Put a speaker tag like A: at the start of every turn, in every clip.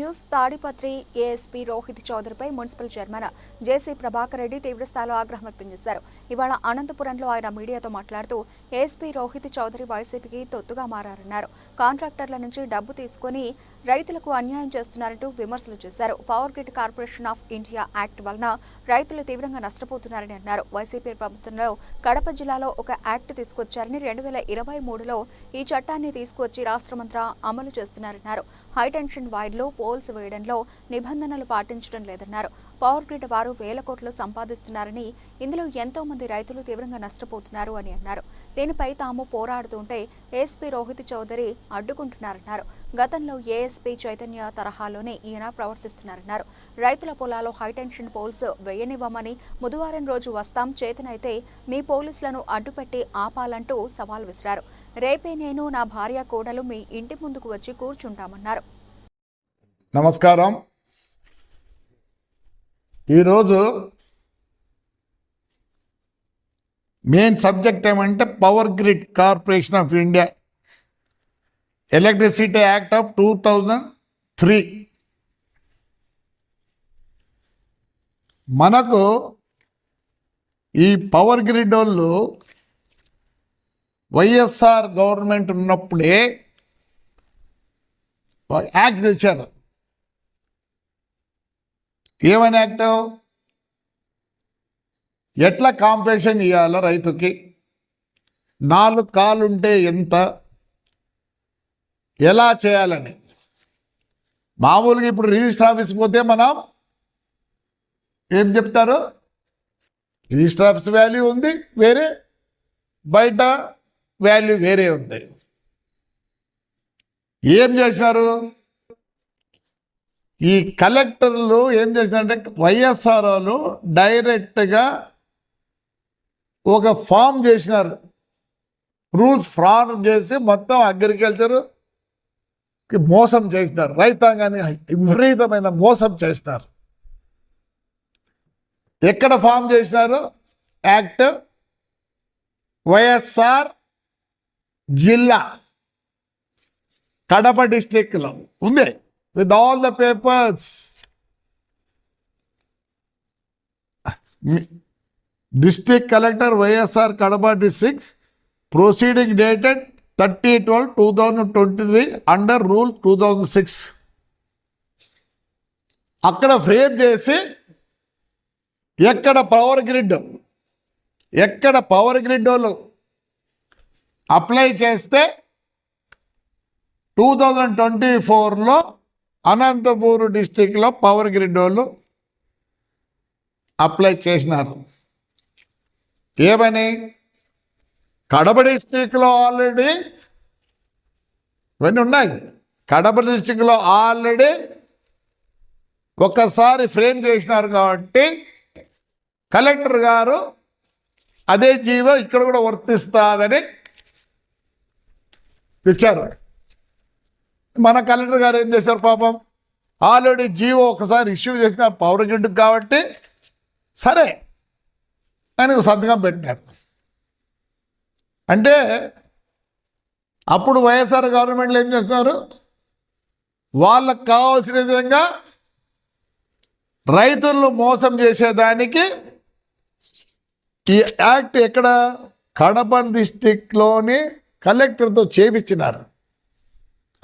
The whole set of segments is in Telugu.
A: News Tadipatri ASP Rohit చౌదరిపై municipal chairman JC Prabhakar Reddy తీవ్రస్థాయిలో ఆగ్రహం వ్యక్తం చేశారు. ఇవాళ అనంతపురంలో ఆయన మీడియాతో మాట్లాడుతూ ఏఎస్పీ రోహిత్ చౌదరి వైసీపీకి తొత్తుగా మారారన్నారు. కాంట్రాక్టర్ల నుంచి డబ్బు తీసుకుని రైతులకు అన్యాయం చేస్తున్నారంటూ విమర్శలు చేశారు. Power grid corporation of India act వలన రైతులు తీవ్రంగా నష్టపోతున్నారని అన్నారు. వైసీపీ ప్రభుత్వంలో కడప జిల్లాలో ఒక యాక్ట్ తీసుకొచ్చారని రెండు వేల ఇరవై మూడులో ఈ చట్టాన్ని తీసుకువచ్చి రాష్ట్రమంతా అమలు చేస్తున్నారన్నారు. హైటెన్షన్ వైర్లు పోల్స్ వేయడంలో నిబంధనలు పాటించడం లేదన్నారు. పవర్ గ్రిడ్ వారు వేల కోట్లు సంపాదిస్తున్నారని ఇందులో ఎంతో మంది రైతులు తీవ్రంగా నష్టపోతున్నారు అని అన్నారు. దీనిపై తాము పోరాడుతుంటే ఏఎస్పీ రోహిత్ చౌదరి అడ్డుకుంటున్నారన్నారు. గతంలో ఏఎస్పీ చైతన్య తరహాలోనే ఈయన ప్రవర్తిస్తున్నారన్నారు. రైతుల పొలాల్లో హైటెన్షన్ పోల్స్ వేయనివ్వమని బుధవారం రోజు వస్తాం చేతనైతే మీ పోలీసులను అడ్డుపెట్టి ఆపాలంటూ సవాల్ విసిరారు. రేపే నేను నా భార్య కోడలు మీ ఇంటి ముందుకు వచ్చి కూర్చుంటామన్నారు.
B: నమస్కారం. ఈరోజు మెయిన్ సబ్జెక్ట్ ఏమంటే power grid corporation of India. Electricity act of two thousand three. మనకు ఈ పవర్ గ్రిడ్ వాళ్ళు వైఎస్ఆర్ గవర్నమెంట్ ఉన్నప్పుడే యాక్ట్ తెచ్చారు ఏమని యాక్ట్? ఎట్లా కాంపిటీషన్ ఇవ్వాలో రైతుకి? నాలుగు కాలుంటే ఎంత? ఎలా చేయాలని? మామూలుగా ఇప్పుడు రిజిస్టర్ ఆఫీస్ పోతే మనం ఏం చెప్తారు? రిజిస్టర్ ఆఫీస్ వాల్యూ ఉంది వేరే బయట వాల్యూ వేరే ఉంది. ఏం చేశారు? ఈ కలెక్టర్లు ఏం చేసినారంటే వైఎస్ఆర్ డైరెక్ట్గా ఒక ఫామ్ చేసినారు. రూల్స్ ఫ్రాడ్ చేసి మొత్తం అగ్రికల్చర్ మోసం చేసినారు. రైతాంగాన్ని విపరీతమైన మోసం చేసినారు. ఎక్కడ ఫామ్ చేసినారు? యాక్ట్ వైఎస్ఆర్ జిల్లా కడప డిస్టిక్లో ఉంది. With all the papers district collector YSR Kadapa district proceeding dated thirty twelve two thousand twenty three under rule two thousand six అక్కడ ఫ్రేమ్ చేసి ఎక్కడ పవర్ గ్రిడ్ ఎక్కడ పవర్ గ్రిడ్ వాళ్ళు అప్లై చేస్తే టూ థౌజండ్ ట్వంటీ ఫోర్లో అనంతపూర్ డిస్టిక్లో పవర్ గ్రిడ్ వాళ్ళు అప్లై చేసినారు. ఏమని? కడప డిస్టిక్లో ఆల్రెడీ ఇవన్నీ ఉన్నాయి. కడప డిస్టిక్లో ఆల్రెడీ ఒక్కసారి ఫ్రేమ్ చేసినారు కాబట్టి కలెక్టర్ గారు అదే జీవో ఇక్కడ కూడా వర్తిస్తుందని ఇచ్చారు మన కలెక్టర్ గారు ఏం చేశారు పాపం? ఆల్రెడీ జీవో ఒకసారి ఇష్యూ చేసిన పవర్ గ్రిడ్కి కాబట్టి సరే అని ఒక సంతకం పెట్టినారు. అంటే అప్పుడు వైఎస్ఆర్ గవర్నమెంట్లో ఏం చేస్తున్నారు? వాళ్ళకు కావాల్సిన విధంగా రైతులను మోసం చేసేదానికి ఈ యాక్ట్ ఎక్కడ? కడప డిస్టిక్లోని కలెక్టర్తో చేపించినారు.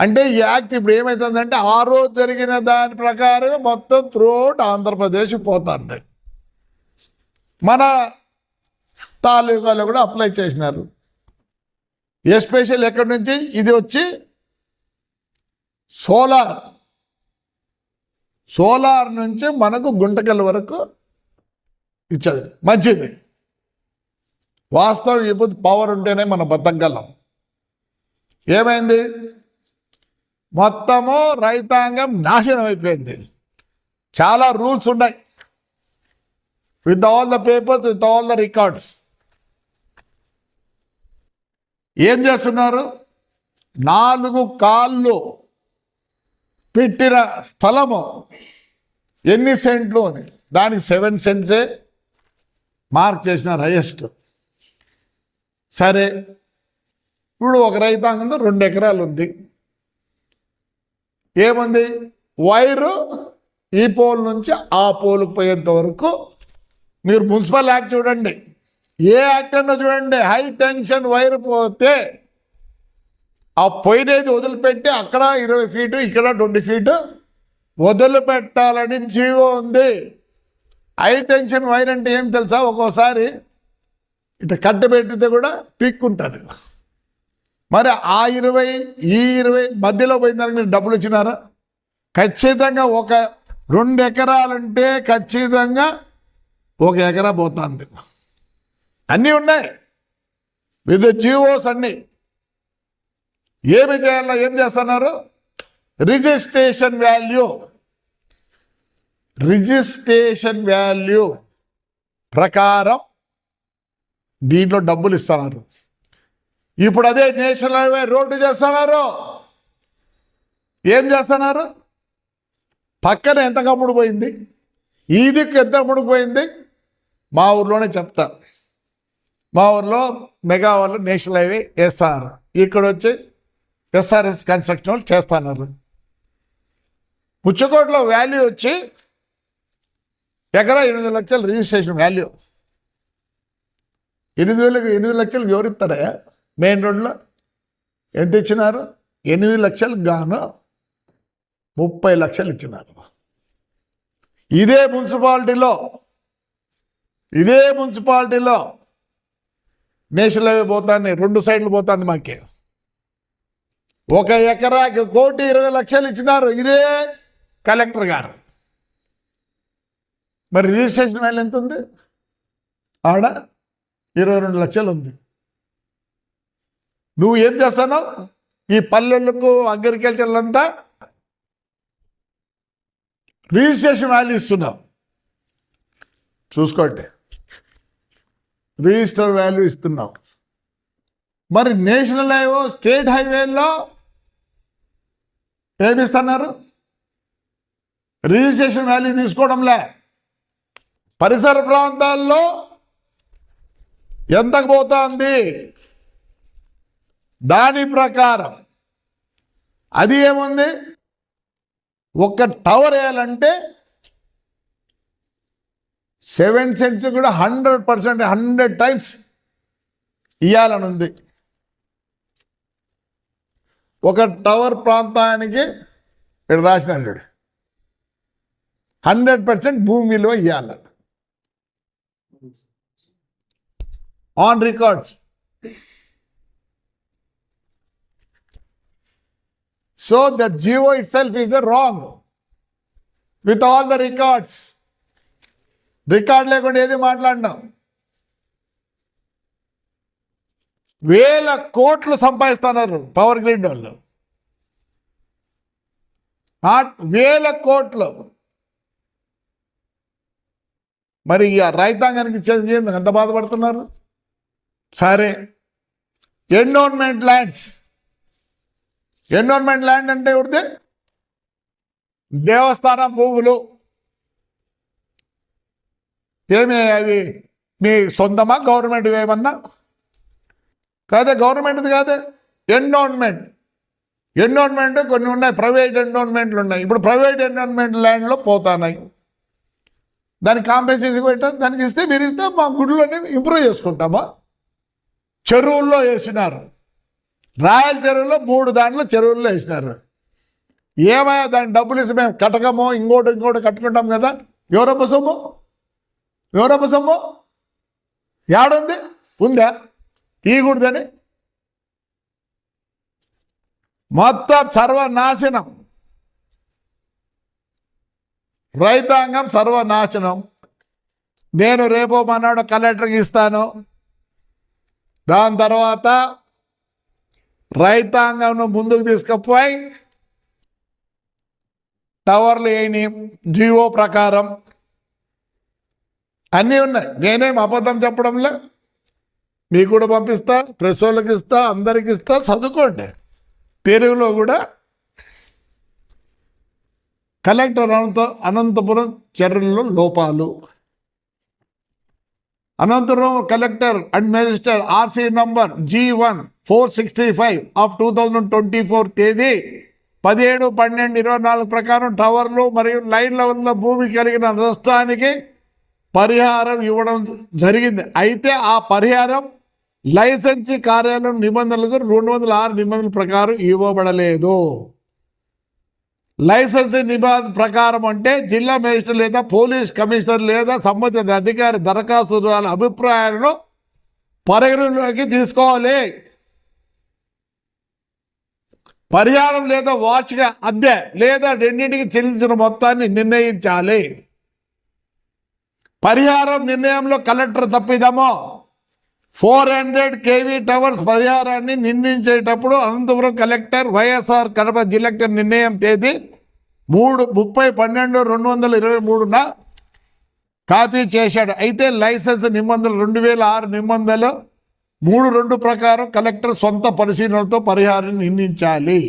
B: అంటే ఈ యాక్ట్ ఇప్పుడు ఏమవుతుందంటే ఆ రోజు జరిగిన దాని ప్రకారం మొత్తం త్రూఅవుట్ ఆంధ్రప్రదేశ్ పోతుంది. మన తాలూకాలో కూడా అప్లై చేసినారు. ఎస్పెషల్ ఎక్కడి నుంచి? ఇది వచ్చి సోలార్. సోలార్ నుంచి మనకు గుంటకల్ వరకు ఇచ్చేది. మంచిది. వాస్తవం ఇప్పుడు పవర్ ఉంటేనే మనం బతకగలం. ఏమైంది? మొత్తము రైతాంగం నాశనం అయిపోయింది. చాలా రూల్స్ ఉన్నాయి. With all the papers with all the records ఏం చేస్తున్నారు? నాలుగు కాళ్ళు పెట్టిన స్థలము ఎన్ని సెంట్లు అని. దానికి సెవెన్ సెంట్సే మార్క్ చేసిన హైయెస్ట్ సరే ఇప్పుడు ఒక రైతాంగంలో రెండు ఎకరాలు ఉంది. ఏముంది? వైరు ఈ పోల్ నుంచి ఆ పోల్కి పోయేంత వరకు మీరు మున్సిపల్ యాక్ట్ చూడండి. ఏ యాక్ట్ అన్నా చూడండి. హై టెన్షన్ వైర్ పోతే ఆ పోయినది వదిలిపెట్టి అక్కడ ఇరవై ఫీటు ఇక్కడ ట్వంటీ ఫీటు వదిలిపెట్టాలని జీవో ఉంది. హై టెన్షన్ వైర్ అంటే ఏం తెలుసా? ఒక్కోసారి ఇట్లా కట్టబెట్టితే కూడా పీక్కుంటుంది. మరి ఆ ఇరవై ఈ ఇరవై మధ్యలో పోయిందానికి మీరు డబ్బులు ఇచ్చినారా? ఖచ్చితంగా ఒక రెండు ఎకరాలంటే ఖచ్చితంగా ఒక ఎకరా పోతుంది. అన్నీ ఉన్నాయి. విత్ జీవోస్ అన్నీ. ఏమి చేయాలో ఏం చేస్తున్నారు? Registration value. రిజిస్ట్రేషన్ వాల్యూ ప్రకారం దీంట్లో డబ్బులు ఇస్తున్నారు ఇప్పుడు అదే నేషనల్ హైవే రోడ్డు చేస్తున్నారు. ఏం చేస్తున్నారు? పక్కన ఎంత కమ్ముడు పోయింది? ఈ దిక్కు ఎంత కమ్ముడు పోయింది? మా ఊర్లోనే చెప్తా. మా ఊర్లో మెగా వాళ్ళు నేషనల్ హైవే వేస్తున్నారు ఇక్కడ వచ్చి ఎస్ఆర్ఎస్ కన్స్ట్రక్షన్ వాళ్ళు చేస్తున్నారు. పుచ్చకోటలో వాల్యూ వచ్చి ఎకరా ఎనిమిది లక్షలు రిజిస్ట్రేషన్ వాల్యూ. ఎనిమిది వేలకు ఎనిమిది లక్షలు వివరిస్తారా? మెయిన్ రోడ్లో ఎంత ఇచ్చినారు? ఎనిమిది లక్షలకు గాను ముప్పై లక్షలు ఇచ్చినారు. ఇదే మున్సిపాలిటీలో ఇదే మున్సిపాలిటీలో నేషనల్ హైవే పోతాన్ని రెండు సైడ్లు పోతాంది మాకే. ఒక ఎకరాకి కోటి ఇరవై లక్షలు ఇచ్చినారు ఇదే కలెక్టర్ గారు. మరి రిజిస్ట్రేషన్ వేలు ఎంత ఉంది ఆడ ఇరవై రెండు లక్షలు ఉంది. నువ్వు ఏం చేస్తావు ఈ పల్లెలకు అగ్రికల్చర్లంతా రిజిస్ట్రేషన్ వాల్యూ ఇస్తున్నావు. చూసుకోండి. రిజిస్టర్ వాల్యూ ఇస్తున్నావు. మరి నేషనల్ హైవే స్టేట్ హైవేలో ఏమిస్తున్నారు? రిజిస్ట్రేషన్ వాల్యూ తీసుకోవడంలే. పరిసర ప్రాంతాల్లో ఎంతకు పోతుంది? దాని ప్రకారం అది ఏముంది? ఒక టవర్ వేయాలంటే సెవెన్ సెంట్స్ కూడా హండ్రెడ్ పర్సెంట్ హండ్రెడ్ టైమ్స్ ఇవ్వాలని ఉంది ఒక టవర్ ప్రాంతానికి ఇక్కడ రాసినాడు చూడు హండ్రెడ్ పర్సెంట్ భూమి విలువ ఇవ్వాలి on records so the GO itself is wrong with all the records record లేకుండా ఏది మాట్లాడినాం? వేల కోట్లు సంపాదిస్తున్నారు పవర్ గ్రిడ్ వాళ్ళు. నాట్ వేల కోట్లు. మరి ఇక రైతాంగానికి ఇచ్చేది ఏంది? ఎంత బాధపడుతున్నారు? సరే. ఎండోన్మెంట్ ల్యాండ్స్ ఎండోన్మెంట్ ల్యాండ్ అంటే ఎవరిది? దేవస్థానం భూములు. ఏమి అవి? మీ సొంతమా గవర్నమెంట్ ఏమన్నా? కాదే గవర్నమెంట్ది కాదే. ఎండోన్మెంట్ ఎండోన్మెంట్ కొన్ని ఉన్నాయి ప్రైవేట్ ఎండోన్మెంట్లు ఉన్నాయి. ఇప్పుడు ప్రైవేట్ ఎండోన్మెంట్ ల్యాండ్లో పోతున్నాయి దానికి కాంపెన్సేషన్ పెట్టాం? దానికి ఇస్తే మీరు ఇస్తే మా గుడిలోనే ఇంప్రూవ్ చేసుకుంటామా? చెరువుల్లో వేసినారు. రాయల చెరువులో మూడు దాంట్లో చెరువుల్లో వేసినారు. ఏమయ్యా దాన్ని డబ్బులు ఇస్తే మేము కట్టకము ఇంకోటి ఇంకోటి కట్టుకుంటాం కదా? ఎవరొప్ప సొమ్ము? ఎవరొప్ప సొమ్ము? యాడుంది? ఉందా? ఈగూడదని మొత్తం సర్వనాశనం. రైతాంగం సర్వనాశనం. నేను రేపు మనాడు కలెక్టర్కి ఇస్తాను. దాని తర్వాత రైతాంగంను ముందుకు తీసుకుపోయి టవర్లు వేయని జియో ప్రకారం అన్నీ ఉన్నాయి. నేనేం అబద్ధం చెప్పడంలే. మీకు కూడా పంపిస్తా ప్రెస్ వాళ్ళకి ఇస్తా అందరికి ఇస్తా చదువుకోండి. తెలుగులో కూడా కలెక్టర్ అనంత అనంతపురం చర్యల్లో లోపాలు. అనంతరం collector and magistrate RC number G one four sixty five of two thousand twenty four తేదీ పదిహేడు పన్నెండు ఇరవై నాలుగు ప్రకారం టవర్లు మరియు లైన్ల వల్ల భూమి కలిగిన నష్టానికి పరిహారం ఇవ్వడం జరిగింది. అయితే ఆ పరిహారం లైసెన్సీ కార్యాలయం నిబంధనలకు రెండు వందల ఆరు నిబంధనల ప్రకారం ఇవ్వబడలేదు. లైసెన్స్ నిబంధన ప్రకారం అంటే జిల్లా మేజిస్ట్రేట్ లేదా పోలీస్ కమిషనర్ లేదా సంబంధిత అధికారి దరఖాస్తుదారుల అభిప్రాయాలను పరిగణలోకి తీసుకోవాలి. పరిహారం లేదా వార్షిక అద్దె లేదా రెండింటికి చెల్లించిన మొత్తాన్ని నిర్ణయించాలి. పరిహారం నిర్ణయంలో కలెక్టర్ తప్పిదమో ఫోర్ హండ్రెడ్ కేవీ టవర్స్ పరిహారాన్ని నిర్ణయించేటప్పుడు అనంతపురం కలెక్టర్ వైఎస్ఆర్ కడప జిల్లా నిర్ణయం తేదీ మూడు ముప్పై పన్నెండు రెండు వందల ఇరవై మూడున కాపీ చేశాడు. అయితే లైసెన్స్ నిబంధనలు రెండు వేల ఆరు నిబంధనలు మూడు రెండు ప్రకారం కలెక్టర్ సొంత పరిశీలనతో పరిహారాన్ని నిర్ణయించాలి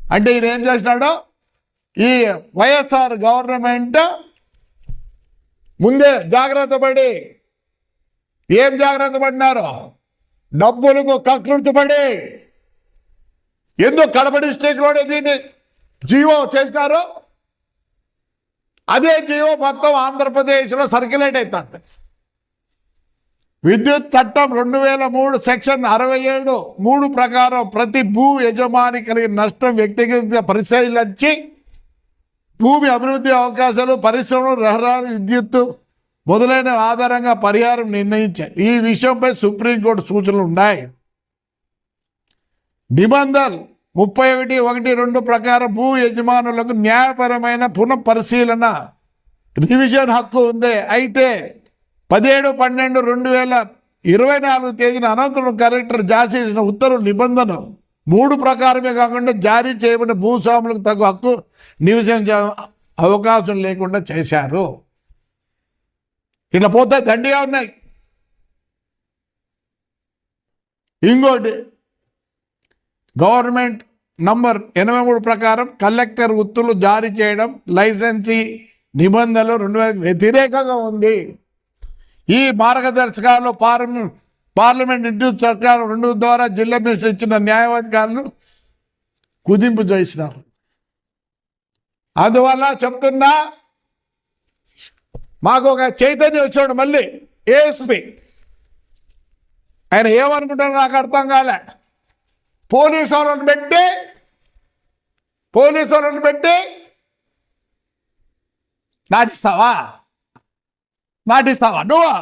B: అంటే ఈయన ఏం చేసినాడు? ఈ వైఎస్ఆర్ గవర్నమెంట్ ముందే జాగ్రత్త పడి ఏం జాగ్రత్త పడినారు? డబ్బులకు కకృతి ఎందుకు కడప డిస్ట్రిక్ట్లోనే దీన్ని జీవో చేసినారు? అదే జీవో మొత్తం ఆంధ్రప్రదేశ్లో సర్క్యులేట్ అవుతుంది విద్యుత్ చట్టం రెండు వేల మూడు సెక్షన్ అరవై ఏడు మూడు ప్రకారం ప్రతి భూ యజమాని కలిగిన నష్టం వ్యక్తిగత పరిశీలించి భూమి అభివృద్ధి అవకాశాలు పరిశ్రమలు రహదారి విద్యుత్తు మొదలైన ఆధారంగా పరిహారం నిర్ణయించాయి ఈ విషయంపై సుప్రీంకోర్టు సూచనలు ఉన్నాయి. నిబంధనలు ముప్పై ఒకటి ఒకటి రెండు ప్రకారం భూ యజమానులకు న్యాయపరమైన పునః పరిశీలన రివిజన్ హక్కు ఉంది. అయితే పదిహేడు పన్నెండు రెండు వేల ఇరవై నాలుగు తేదీన అనంతరం కలెక్టర్ జారీ చేసిన ఉత్తర్వు నిబంధన మూడు ప్రకారమే కాకుండా జారీ చేయబడిన భూస్వాములకు తగు హక్కు నివసించే అవకాశం లేకుండా చేశారు. ఇట్లా పోతే దండిగా ఉన్నాయి. ఇంకోటి గవర్నమెంట్ నంబర్ ఎనభై మూడు ప్రకారం కలెక్టర్ ఉత్తులు జారీ చేయడం లైసెన్సీ నిబంధనలు రెండు వేల వ్యతిరేకంగా ఉంది. ఈ మార్గదర్శకాలు పార్లమెంట్ పార్లమెంట్ విద్యుత్ చట్టాలు రెండు ద్వారా జిల్లా మినిస్టర్ ఇచ్చిన న్యాయాధికారులు కుదింపు చేసినారు. అందువల్ల చెప్తున్నా మాకు ఒక చైతన్యం వచ్చాడు మళ్ళీ. ఏఎస్పి. ఆయన ఏమనుకుంటారో నాకు అర్థం కాలే. పోలీసు వాళ్ళని పెట్టి పోలీసు వాళ్ళని పెట్టి నాటిస్తావా? నాటిస్తావా? నువ్వు?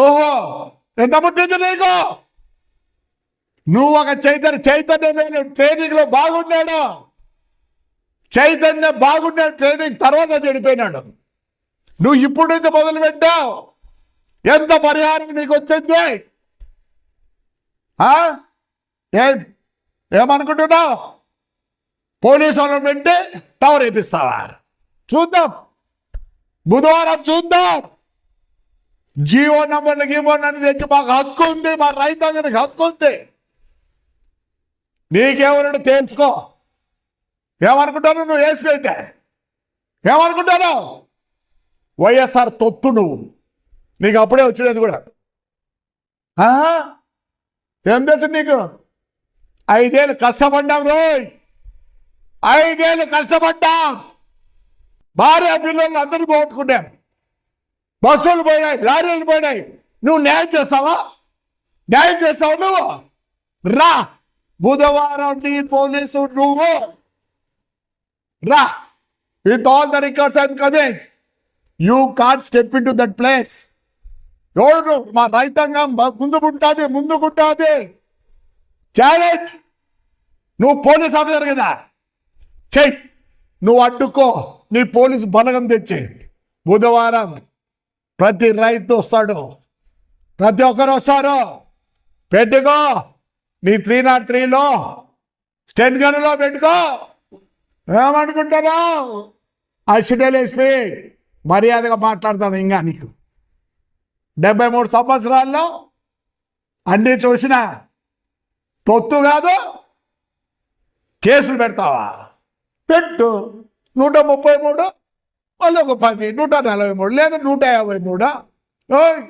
B: ఓహో ఎంత పుట్టింది నీకు? నువ్వు ఒక చైతన్య చైతన్యమైన ట్రైనింగ్లో బాగున్నాడు చైతన్య బాగుండే ట్రైనింగ్ తర్వాత చెడిపోయినాడు. నువ్వు ఇప్పుడు నుంచి మొదలు పెట్టావు ఎంత పరిహారం నీకు వచ్చింది? ఆ? ఏం? ఏమనుకుంటున్నావు? పోలీసు వాళ్ళని పెట్టి టవర్ వేపిస్తావా? చూద్దాం. బుధవారం చూద్దాం. జీవో నంబర్లు గీవో అని తెచ్చి మాకు హక్కు ఉంది మా రైతాంగానికి హక్కు ఉంది. నీకెవరు తేల్చుకో ఏమనుకుంటాను నువ్వు ఏసీ అయితే? ఏమనుకుంటాను వైఎస్ఆర్ తొత్తు నువ్వు. నీకు అప్పుడే వచ్చినది కూడా. ఏం తెలుసు నీకు? ఐదేళ్ళు కష్టపడ్డాం రోయ్. ఐదేళ్ళు కష్టపడ్డాం భార్య పిల్లలు అందరూ పోగొట్టుకున్నాం. బస్సులు పోయినాయి లారీలు పోయినాయి. నువ్వు న్యాయం చేస్తావా? న్యాయం చేస్తావు నువ్వు? రా. బుధవారం నీ పోలీసు నువ్వు. రా. With all the records I'm coming you can't step into that place ఎవరు? మా రైతాంగం ముందుకుంటుంది ముందుకుంటుంది ఛాలెంజ్ నువ్వు పోలీస్ ఆఫీసర్ కదా. చెయ్యి నువ్వు అడ్డుకో. నీ పోలీస్ బలగం తెచ్చి. బుధవారం ప్రతి రైతు వస్తాడు. ప్రతి ఒక్కరు వస్తారు. పెట్టుకో. నీ త్రీ నాట్ త్రీలో స్టెన్ గన్లో పెట్టుకో. ఏమనుకుంటున్నావు అసిడల్ మర్యాదగా మాట్లాడతాను ఇంకా నీకు. డెబ్బై మూడు సంవత్సరాల్లో అన్నీ చూసిన తొత్తు కాదు కేసులు పెడతావా? పెట్టు. నూట ముప్పై మూడు మళ్ళీ ఒక పది నూట నలభై మూడు లేదా నూట యాభై మూడా? ఓయ్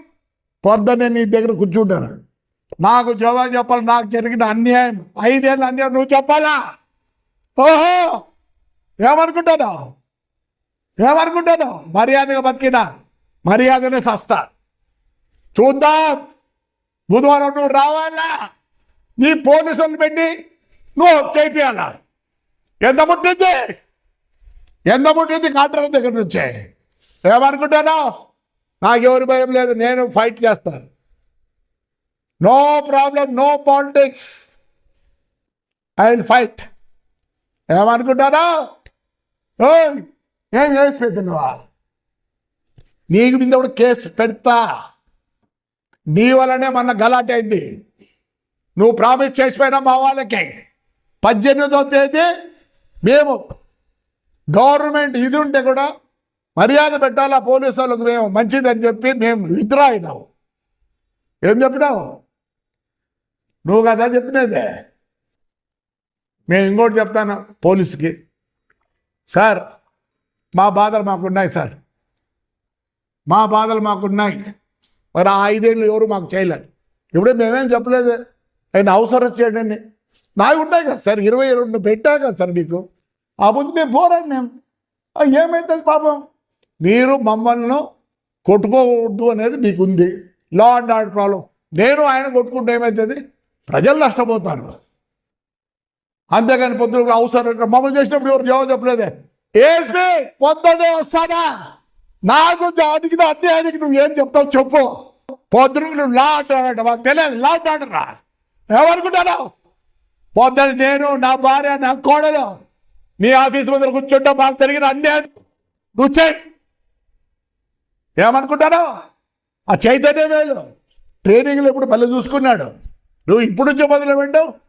B: పొద్దున్నే నీ దగ్గర కూర్చుంటాను. నాకు జవాబు చెప్పాలి నాకు జరిగిన అన్యాయం. ఐదేళ్ళ అన్యాయం నువ్వు చెప్పాలా? ఓహో! ఏమనుకుంటాను? ఏమనుకుంటాను? మర్యాదగా బతికినా మర్యాదనే సస్తా. చూద్దాం. బుధవారం నువ్వు రావాలా? నీ పోలీసులు పెట్టి నువ్వు చేపియాలా? ఎంత ముట్టింది ఎంత ముట్టింది కాంట్రాక్ట్ దగ్గర నుంచే? ఏమనుకుంటాను? నాకెవరి భయం లేదు నేను ఫైట్ చేస్తాను no problem no politics. I will fight. ఏమనుకుంటానా? ఏం కేసు పెడుతున్నావా నీకు మీద కూడా కేసు పెడతా. నీ వల్లనే మన గలాట్ అయింది. నువ్వు ప్రామిస్ చేసిపోయినా మా వాళ్ళకి. పద్దెనిమిదో తేదీ మేము గవర్నమెంట్ ఇది ఉంటే కూడా మర్యాద పెట్టాలా పోలీసు వాళ్ళకి మేము? మంచిదని చెప్పి మేము విత్డ్రా అయినాము. ఏం చెప్పినావు? నువ్వు కదా చెప్పినదే. మేము ఇంకోటి చెప్తాను పోలీసుకి. సార్ మా బాధలు మాకున్నాయి సార్. మా బాధలు మాకున్నాయి. మరి ఆ ఐదేళ్ళు ఎవరు మాకు చేయలేదు. ఇప్పుడు మేమేం చెప్పలేదు. ఆయన అవసరం చేయండి నావి ఉన్నాయి కదా సార్ ఇరవై రెండు పెట్టా కదా సార్ మీకు. ఆ బుద్ధి మేము పోరాడినాం. మేము ఏమైతుంది పాపం? మీరు మమ్మల్ని కొట్టుకోకూడదు అనేది మీకు ఉంది లా అండ్ ఆర్డర్ ప్రాబ్లం నేను ఆయన కొట్టుకుంటే ఏమవుతుంది ప్రజలు నష్టపోతారు. అంతేగాని పొద్దున అవసరం మమ్మల్ని చేసినప్పుడు ఎవరు జవాబు చెప్పలేదే. ఏస్పీ పొద్దునే వస్తానా? నాకు అడిగిన అన్యాయానికి నువ్వు ఏం చెప్తావు చెప్పు. పొద్దున నువ్వు లా అంటాడంట మాకు తెలియదు. లా అంటాడరా ఏమనుకుంటాను పొద్దున నేను నా భార్య నా కోడలు నీ ఆఫీస్ ముందర కూర్చుంటా. మాకు జరిగిన అన్యాయం. నువ్వు చేయి. ఏమనుకుంటాను ఆ చైతన్య వేలు ట్రైనింగ్లో ఇప్పుడు మళ్ళీ చూసుకున్నాడు. నువ్వు ఇప్పుడు నుంచి మొదలు పెట్టావు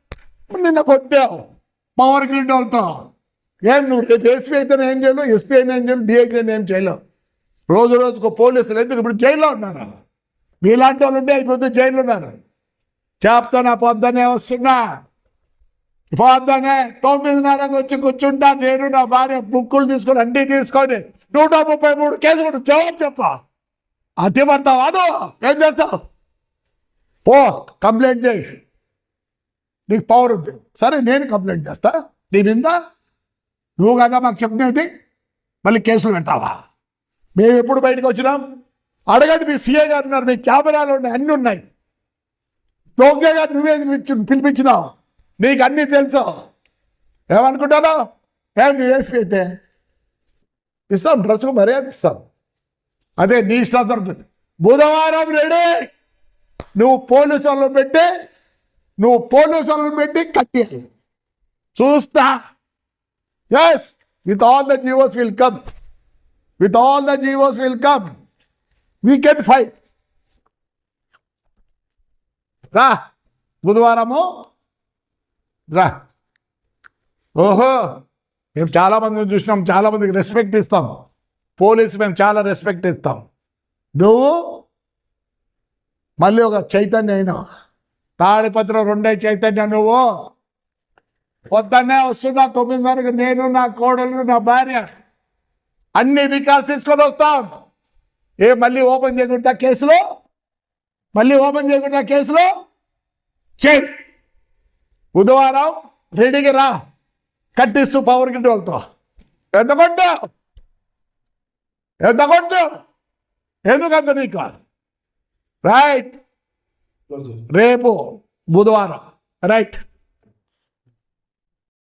B: నిన్న కొట్టావు. పవర్ గ్రిడ్ వాళ్ళతో. ఏం నువ్వు రేపు ఎస్పీ అయితే ఏం చేయలేవు ఎస్పీ అయినా ఏం చేయలేవు డిఐజీ అయినా ఏం చేయలేవు. రోజు రోజుకు పోలీసులు ఎందుకు ఇప్పుడు జైల్లో ఉన్నారు? మీలాంటి వాళ్ళు ఉంటే అయిపోతే జైల్లో ఉన్నారు. చెప్తానా పొద్దునే వస్తున్నా. పొద్దునే తొమ్మిదిన్నరకు వచ్చి కూర్చుంటా నేను నా భార్య బుక్కులు తీసుకొని అన్నీ తీసుకొని నూట ముప్పై మూడు కేసు కూడా జవాబు చెప్ప. అతి అదో నువ్వు ఏం చేస్తావు? పో కంప్లైంట్ చేయి. నీకు పవర్ ఉంది. సరే నేను కంప్లైంట్ చేస్తా. నీ మీద నువ్వు కదా మాకు చెప్పినది మళ్ళీ కేసులు పెడతావా? మేము ఎప్పుడు బయటకు వచ్చినాం? అడగండి మీ సీఏ గారు ఉన్నారు. మీ కెమెరాలు ఉన్నాయి అన్నీ ఉన్నాయి. దొంగగా నువ్వే పిలిపించినావు. నీకు అన్నీ తెలుసు. ఏమనుకుంటాను? ఏం నువ్వు వేసి అయితే ఇస్తాం డ్రెస్కు మర్యాద ఇస్తాం. అదే నీ ఇష్టం బుధవారం రెడీ. నువ్వు పోలీసు వాళ్ళు పెట్టి నువ్వు పోలీసులను పెట్టి కట్టేసి చూస్తా? Yes with all the GOs will come with all the GOs will come we can fight రా బుధవారము. రా. ఓహో మేము చాలామందిని చూసినాం చాలా మందికి రెస్పెక్ట్ ఇస్తాం. పోలీసు మేము చాలా రెస్పెక్ట్ ఇస్తాం. నువ్వు మళ్ళీ ఒక చైతన్య అయినావు? తాడిపత్రం రెండే చైతన్య నువ్వు. పొద్దున్నే వస్తున్నా తొమ్మిదిన్నరకు నేను నా కోడలు నా భార్య. అన్ని రికార్డ్స్ తీసుకొని వస్తాం. ఏ మళ్ళీ ఓపెన్ చేయకుండా కేసులో? మళ్ళీ ఓపెన్ చేయకుండా కేసులో? చేయి. బుధవారం రెడీగా రా. కట్టిస్తూ పవర్ గిట్ వాళ్ళతో ఎంత కొట్టు ఎంత కొట్టు ఎందుకంత నీకు? రైట్ రేపు బుధవారం. రైట్.